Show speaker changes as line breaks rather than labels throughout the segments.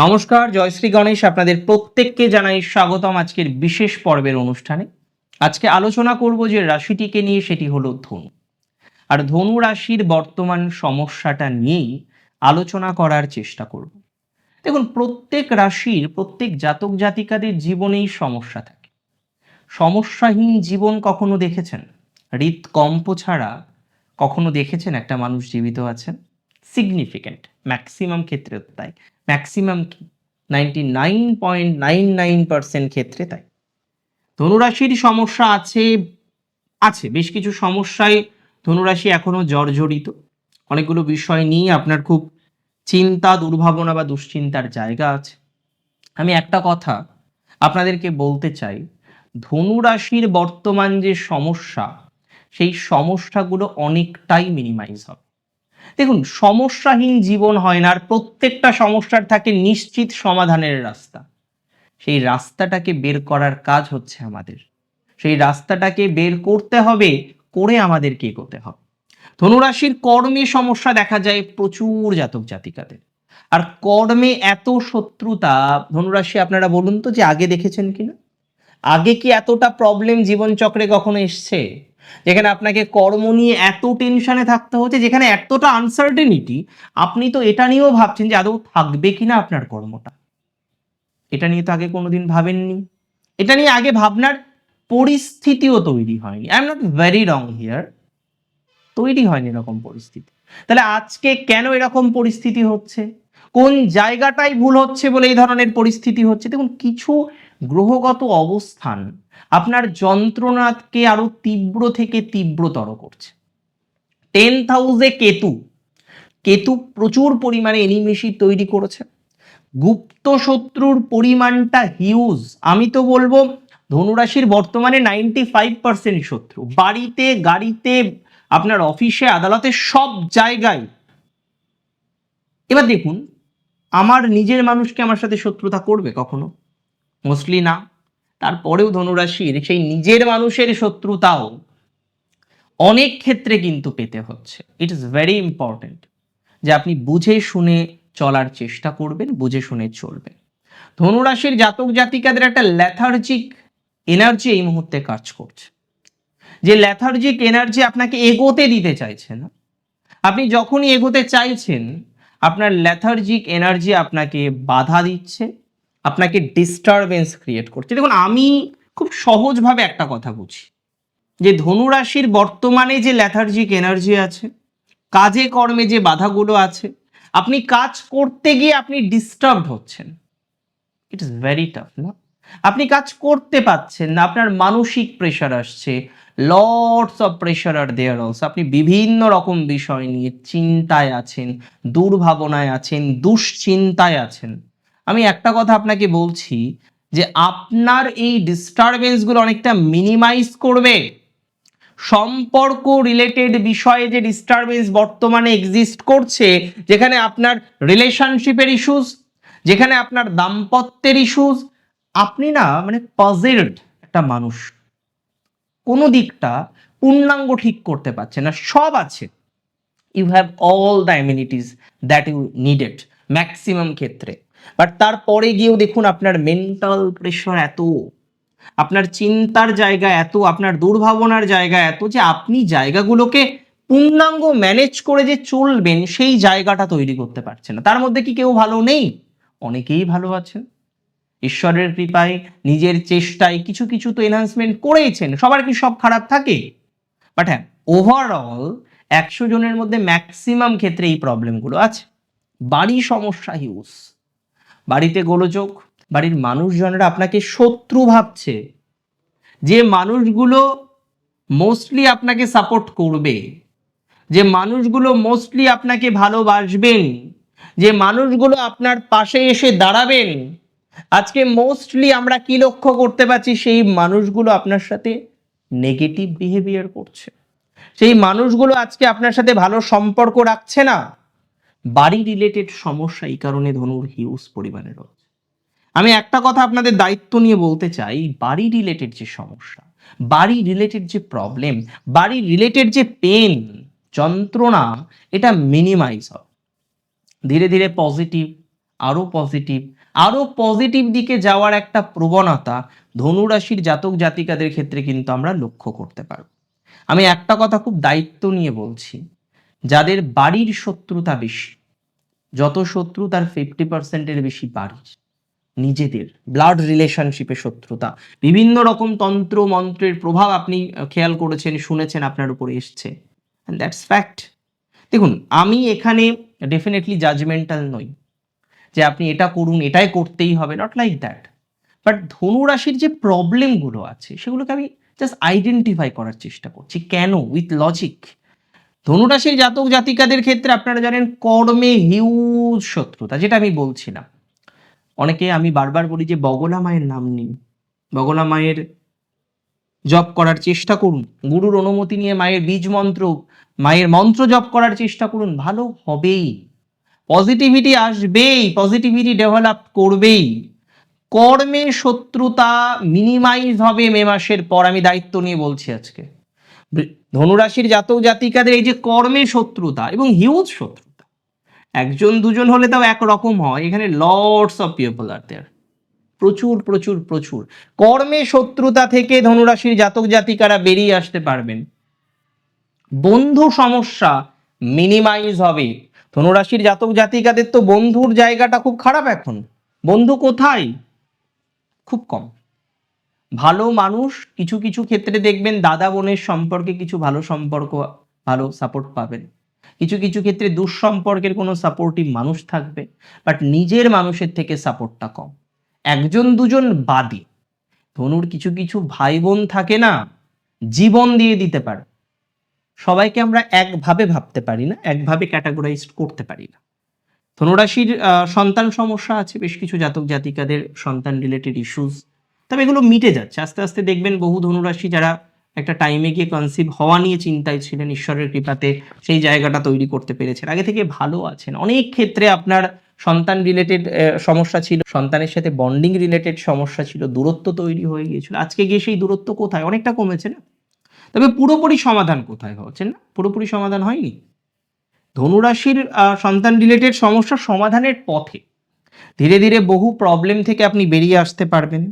নমস্কার জয়শ্রী গণেশ। আপনাদের প্রত্যেককে জানাই স্বাগতম আজকের বিশেষ পর্বের অনুষ্ঠানে। আজকে আলোচনা করব যে রাশিটিকে নিয়ে, সেটি হলো ধনু। আর ধনু রাশির বর্তমান সমস্যাটা নিয়েই আলোচনা করার চেষ্টা করব। দেখুন, প্রত্যেক রাশির, প্রত্যেক জাতক জাতিকাদের জীবনেই সমস্যা থাকে। সমস্যাহীন জীবন কখনো দেখেছেন? হৃদকম্প ছাড়া কখনো দেখেছেন? একটা মানুষ জীবিত আছেন? সিগনিফিক্যান্ট ম্যাক্সিমাম ক্ষেত্রে তাই। ম্যাক্সিমাম কি? Ninety nine point nine nine percent ক্ষেত্রে তাই। ধনুরাশির সমস্যা আছে আছে, বেশ কিছু সমস্যায় ধনুরাশি এখনও জর্জরিত। অনেকগুলো বিষয় নিয়ে আপনার খুব চিন্তা, দুর্ভাবনা বা দুশ্চিন্তার জায়গা আছে। আমি একটা কথা আপনাদেরকে বলতে চাই, ধনুরাশির বর্তমান যে সমস্যা, সেই সমস্যাগুলো অনেকটাই মিনিমাইজ হবে। দেখুন, সমস্যাহীন জীবন হয় না আর প্রত্যেকটা সমস্যার থাকে নিশ্চিত সমাধানের রাস্তা। সেই রাস্তাটাকে বের করার কাজ হচ্ছে আমাদের। সেই রাস্তাটাকে বের করতে হবে, করে আমাদেরকে এগোতে হবে। ধনুরাশির কর্মে সমস্যা দেখা যায় প্রচুর জাতক জাতিকাদের। আর কর্মে এত শত্রুতা, ধনুরাশি আপনারা বলুন তো যে আগে দেখেছেন কিনা? আগে কি এতটা প্রবলেম জীবনচক্রে কখনো এসছে? যেখানে আপনাকে কর্ম নিয়ে এত টেনশনে থাকতে হচ্ছে, যেখানে এতটা আনসার্টেনিটি আপনি তো এটা নিয়েও ভাবছেন যে আদৌ থাকবে কিনা আপনার কর্মটা। এটা নিয়ে তো আগে কোনোদিন ভাবেননি। এটা নিয়ে আগে ভাবনার পরিস্থিতিও তৈরি হয়নি। I am not very wrong here তৈরি হয়নি এরকম পরিস্থিতি। তাহলে আজকে কেন এরকম পরিস্থিতি হচ্ছে? কোন জায়গাটাই ভুল হচ্ছে বলে এই ধরনের পরিস্থিতি হচ্ছে? দেখুন, কিছু গ্রহগত অবস্থান আপনার যন্ত্রণাকে আরও তীব্র থেকে তীব্রতর করছে। টেন হাউসে কেতু কেতু প্রচুর পরিমাণে এনিমেশি তৈরি করেছে। গুপ্ত শত্রুর পরিমাণটা হিউজ আমি তো বলব, ধনুরাশির বর্তমানে নাইনটি ফাইভ পার্সেন্ট শত্রু। বাড়িতে, গাড়িতে, আপনার অফিসে আদালতে, সব জায়গায়। এবার দেখুন, আমার নিজের মানুষকে আমার সাথে শত্রুতা করবে কখনো? মোস্টলি না। তারপরেও ধনুরাশির সেই নিজের মানুষের শত্রুতাও অনেক ক্ষেত্রে কিন্তু পেতে হচ্ছে। ইট ইজ ভেরি ইম্পর্টেন্ট যে আপনি বুঝে শুনে চলার চেষ্টা করবেন, বুঝে শুনে চলবেন। ধনুরাশির জাতক জাতিকাদের একটা ল্যাথার্জিক এনার্জি এই মুহূর্তে কাজ করছে। যে ল্যাথার্জিক এনার্জি আপনাকে এগোতে দিতে চাইছে না। আপনি যখনই এগোতে চাইছেন, আপনার ল্যাথার্জিক এনার্জি আপনাকে বাধা দিচ্ছে। আপনাকে ডিস্টারবেন্স ক্রিয়েট করছে। দেখুন, আমি খুব সহজভাবে একটা কথা বুঝি। যে ধনুরাশির বর্তমানে যে ল্যাথার্জিক এনার্জি আছে, কাজে কর্মে যে বাধাগুলো আছে, আপনি কাজ করতে গিয়ে আপনি ডিস্টার্বড হচ্ছেন। ইট ইজ ভেরি টাফ না? আপনি কাজ করতে পাচ্ছেন না, আপনার মানসিক প্রেশার আসছে লর্ডস অফ প্রেশার আর দেয়ার অলসো আপনি বিভিন্ন রকম বিষয় নিয়ে চিন্তায় আছেন, দুর্ভাবনায় আছেন, দুশ্চিন্তায় আছেন। আমি একটা কথা আপনাকে বলছি যে আপনার এই ডিস্টারবেন্সগুলো অনেকটা মিনিমাইজ করবে। সম্পর্ক রিলেটেড বিষয়ে যে ডিস্টারবেন্স বর্তমানে এক্সিস্ট করছে, যেখানে আপনার রিলেশনশিপের ইস্যুস যেখানে আপনার দাম্পত্যের ইস্যুস আপনি না মানে পজেলড একটা মানুষ। কোনো দিকটা পূর্ণাঙ্গ ঠিক করতে পারছে না, সব আছে। You have all the amenities that you needed maximum ক্ষেত্রে। বাট তারপরে গিয়েও দেখুন আপনার মেন্টাল প্রেশার এত, আপনার চিন্তার জায়গা এত, আপনার দুর্ভাবনার জায়গা এত যে আপনি জায়গাগুলোকে পূর্ণাঙ্গ ম্যানেজ করে যে চলবেন, সেই জায়গাটা তৈরি করতে পারছেন না। তার মধ্যে কি কেউ ভালো নেই? অনেকেই ভালো আছেন। ঈশ্বরের কৃপায় নিজের চেষ্টায় কিছু কিছু তো এনহান্সমেন্ট করেইছেন সবার কি সব খারাপ থাকে? বাট হ্যাঁ ওভারঅল একশো জনের মধ্যে ম্যাক্সিমাম ক্ষেত্রে এই প্রবলেমগুলো আছে। বাড়ি সমস্যা হিউজ বাড়িতে গোলযোগ, বাড়ির মানুষজনেরা আপনাকে শত্রু ভাবছে। যে মানুষগুলো মোস্টলি আপনাকে সাপোর্ট করবে, যে মানুষগুলো মোস্টলি আপনাকে ভালোবাসবেন, যে মানুষগুলো আপনার পাশে এসে দাঁড়াবেন, আজকে মোস্টলি আমরা কি লক্ষ্য করতে পারছি, সেই মানুষগুলো আপনার সাথে নেগেটিভ বিহেভিয়ার করছে। সেই মানুষগুলো আজকে আপনার সাথে ভালো সম্পর্ক রাখছে না। বাড়ি রিলেটেড সমস্যা এই কারণে ধনুর হিউজ পরিমাণে রয়েছে। আমি একটা কথা আপনাদের দায়িত্ব নিয়ে বলতে চাই, বাড়ি রিলেটেড যে সমস্যা, বাড়ি রিলেটেড যে প্রবলেম বাড়ি রিলেটেড যে পেন যন্ত্রণা, এটা মিনিমাইজ হয়। ধীরে ধীরে পজিটিভ আরও পজিটিভ আরও পজিটিভ দিকে যাওয়ার একটা প্রবণতা ধনুরাশির জাতক জাতিকাদের ক্ষেত্রে কিন্তু আমরা লক্ষ্য করতে পারব। আমি একটা কথা খুব দায়িত্ব নিয়ে বলছি যাদের বাড়ির শত্রুতা বেশি, যত শত্রু তার ফিফটি পার্সেন্টের বেশি বাড়ির, নিজেদের ব্লাড রিলেশনশিপে শত্রুতা। বিভিন্ন রকম তন্ত্র, মন্ত্রের প্রভাব আপনি খেয়াল করেছেন, শুনেছেন, আপনার উপরে এসছে। দ্যাটস ফ্যাক্ট দেখুন, আমি এখানে ডেফিনেটলি জাজমেন্টাল নই, যে আপনি এটা করুন, এটাই করতেই হবে নট লাইক দ্যাট বাট ধনুরাশির যে প্রবলেমগুলো আছে, সেগুলোকে আমি জাস্ট আইডেন্টিফাই করার চেষ্টা করছি। কেন? উইথ লজিক ধনুরাশির জাতক জাতিকাদের ক্ষেত্রে আপনারা জানেন কর্মে হিউজ শত্রুতা, যেটা আমি বলছিলাম। অনেকে আমি বারবার বলি যে বগলা মায়ের নাম নিন। বগলা মায়ের জপ করার চেষ্টা করুন। গুরুর অনুমতি নিয়ে মায়ের বীজ মন্ত্র, মায়ের মন্ত্র জপ করার চেষ্টা করুন। ভালো হবেই। পজিটিভিটি আসবেই, পজিটিভিটি ডেভেলপ করবেই। কর্মে শত্রুতা মিনিমাইজ হবে মে মাসের পর, আমি দায়িত্ব নিয়ে বলছি আজকে। ধনুরাশির জাতক জাতিকাদের এই যে কর্মে শত্রুতা এবং হিউজ শত্রুতা, একজন দুজন হলে তাও একরকম হয়। এখানে লর্ডস অফ পিপল আর দেয়ার প্রচুর প্রচুর প্রচুর। কর্মে শত্রুতা থেকে ধনুরাশির জাতক জাতিকারা বেরিয়ে আসতে পারবেন। বন্ধু সমস্যা মিনিমাইজ হবে। ধনুরাশির জাতক জাতিকাদের তো বন্ধুর জায়গাটা খুব খারাপ এখন। বন্ধু কোথায়? খুব কম। ভালো মানুষ কিছু কিছু ক্ষেত্রে দেখবেন দাদা বোনের সম্পর্কে কিছু ভালো সম্পর্ক, ভালো সাপোর্ট পাবেন। কিছু কিছু ক্ষেত্রে দুঃসম্পর্কের কোনো সাপোর্টিভ মানুষ থাকবে বাট নিজের মানুষের থেকে সাপোর্টটা কম। একজন দুজন বাদে। ধনুর কিছু কিছু ভাই বোন থাকে না, জীবন দিয়ে দিতে পারে। সবাইকে আমরা একভাবে ভাবতে পারি না, একভাবে ক্যাটাগরাইজ করতে পারি না। ধনুরাশির সন্তান সমস্যা আছে, বেশ কিছু জাতক জাতিকাদের সন্তান রিলেটেড ইস্যুস তবে এগুলো মিটে যাচ্ছে। আস্তে আস্তে দেখবেন বহু ধনুরাশি যারা একটা টাইমে গিয়ে কনসিভ হওয়া নিয়ে চিন্তায় ছিলেন, ঈশ্বরের কৃপাতে সেই জায়গাটা তৈরি করতে পেরেছেন। আগে থেকে ভালো আছেন। অনেক ক্ষেত্রে আপনার সন্তান রিলেটেড সমস্যা ছিল। সন্তানের সাথে বন্ডিং রিলেটেড সমস্যা ছিল। দূরত্ব তৈরি হয়ে গিয়েছিল। আজকে গিয়ে সেই দূরত্ব কোথায়? অনেকটা কমেছে না? তবে পুরোপুরি সমাধান কোথায় হচ্ছে না? পুরোপুরি সমাধান হয়নি? ধনুরাশির সন্তান রিলেটেড সমস্যা সমাধানের পথে ধীরে ধীরে বহু প্রবলেম থেকে আপনি বেরিয়ে আসতে পারবেন।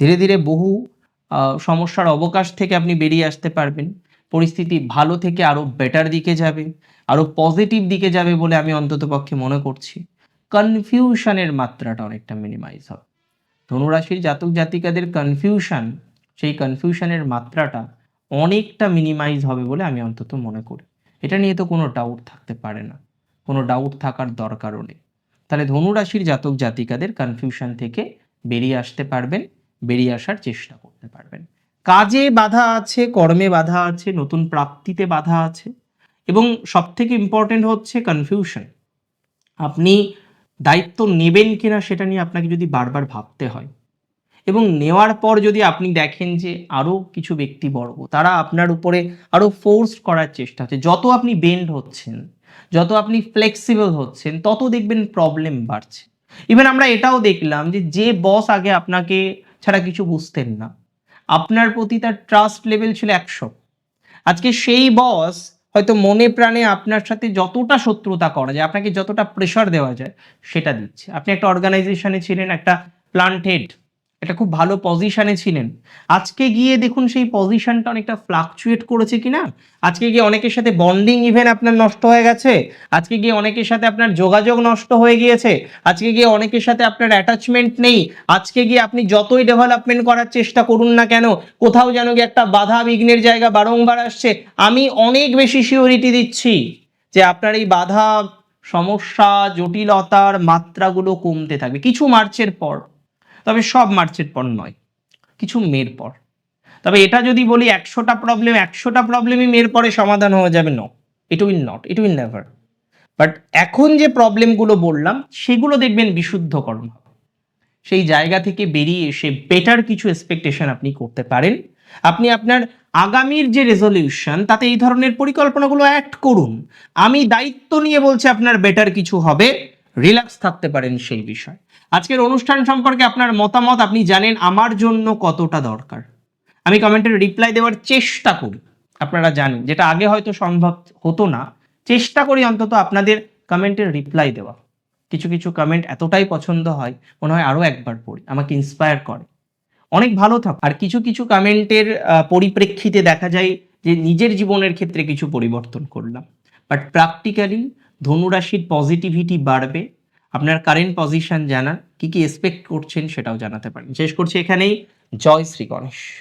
ধীরে ধীরে বহু সমস্যার অবকাশ থেকে আপনি বেরিয়ে আসতে পারবেন। পরিস্থিতি ভালো থেকে আরও বেটার দিকে যাবে আরও পজিটিভ দিকে যাবে বলে আমি অন্ততপক্ষে মনে করছি। কনফিউশনের মাত্রাটা অনেকটা মিনিমাইজ হবে। ধনুরাশির জাতক জাতিকাদের কনফিউশন সেই কনফিউশনের মাত্রাটা অনেকটা মিনিমাইজ হবে বলে আমি অন্তত মনে করি। এটা নিয়ে তো কোনো ডাউট থাকতে পারে না। কোনো ডাউট থাকার দরকারও নেই। তাহলে ধনুরাশির জাতক জাতিকাদের কনফিউশন থেকে বেরিয়ে আসতে পারবেন। বেরিয়ে আসার চেষ্টা করতে পারবেন। কাজে বাধা আছে, কর্মে বাধা আছে, নতুন প্রাপ্তিতে বাধা আছে এবং সব থেকে ইম্পর্টেন্ট হচ্ছে কনফিউশন আপনি দায়িত্ব নেবেন কিনা সেটা নিয়ে আপনাকে যদি বারবার ভাবতে হয় এবং নেওয়ার পর যদি আপনি দেখেন যে আরও কিছু ব্যক্তিবর্গ, তারা আপনার উপরে আরও ফোর্স করার চেষ্টা হচ্ছে। যত আপনি বেন্ড হচ্ছেন, যত আপনি ফ্লেক্সিবল হচ্ছেন, তত দেখবেন প্রবলেম বাড়ছে। ইভেন আমরা এটাও দেখলাম যে যে বস আগে আপনাকে ছাড়া কিছু বুঝতেন না। আপনার প্রতি তার ট্রাস্ট লেভেল ছিল একশো। আজকে সেই বস হয়তো মনে প্রাণে আপনার সাথে যতটা শত্রুতা করা যায়, আপনাকে যতটা প্রেশার দেওয়া যায়, সেটা দিচ্ছে। আপনি একটা অর্গানাইজেশনে ছিলেন, একটা প্লান্ট হেড এটা খুব ভালো পজিশনে ছিলেন। আজকে গিয়ে দেখুন সেই পজিশনটা অনেকটা ফ্লাকচুয়েট করেছে কিনা। আজকে গিয়ে অনেকের সাথে বন্ডিং ইভেন আপনার নষ্ট হয়ে গেছে। আজকে গিয়ে অনেকের সাথে আপনার যোগাযোগ নষ্ট হয়ে গিয়েছে। আজকে গিয়ে অনেকের সাথে আপনার অ্যাটাচমেন্ট নেই। আজকে গিয়ে আপনি যতই ডেভেলপমেন্ট করার চেষ্টা করুন না কেন, কোথাও যেন গিয়ে একটা বাধা বিঘ্নের জায়গা বারংবার আসছে। আমি অনেক বেশি সিওরিটি দিচ্ছি যে আপনার এই বাধা, সমস্যা, জটিলতার মাত্রাগুলো কমতে থাকবে। কিছু মার্চের পর। তবে সব মার্চের পর নয়, কিছু মেয়ের পর। তবে এটা যদি বলি একশোটা প্রবলেম একশোটা প্রবলেমই মের পরে সমাধান হয়ে যাবে ন it will not it will never but এখন যে প্রবলেমগুলো বললাম, সেগুলো দেখবেন বিশুদ্ধকরণ হবে। সেই জায়গা থেকে বেরিয়ে এসে বেটার কিছু এক্সপেকটেশন আপনি করতে পারেন। আপনি আপনার আগামীর যে রেজলিউশন তাতে এই ধরনের পরিকল্পনাগুলো অ্যাড করুন। আমি দায়িত্ব নিয়ে বলছি আপনার বেটার কিছু হবে। রিল্যাক্স থাকতে পারেন সেই বিষয়। আজকের অনুষ্ঠান সম্পর্কে আপনার মতামত আপনি জানেন আমার জন্য কতটা দরকার। আমি কমেন্টের রিপ্লাই দেওয়ার চেষ্টা করি। আপনারা জানেন, যেটা আগে হয়তো সম্ভব হতো না, চেষ্টা করি অন্তত আপনাদের কমেন্টের রিপ্লাই দেওয়া। কিছু কিছু কমেন্ট এতটাই পছন্দ হয়, মনে হয় আরও একবার পড়ি, আমাকে ইন্সপায়ার করে। অনেক ভালো থাক আর কিছু কিছু কমেন্টের পরিপ্রেক্ষিতে দেখা যায় যে নিজের জীবনের ক্ষেত্রে কিছু পরিবর্তন করলাম। বাট প্র্যাকটিক্যালি ধনুরাশির পজিটিভিটি বাড়বে। আপনার কারেন্ট পজিশন জানান, কি কি এক্সপেক্ট করছেন সেটাও জানাতে পারেন। শেষ করছি এখানেই। জয় শ্রী গণেশ।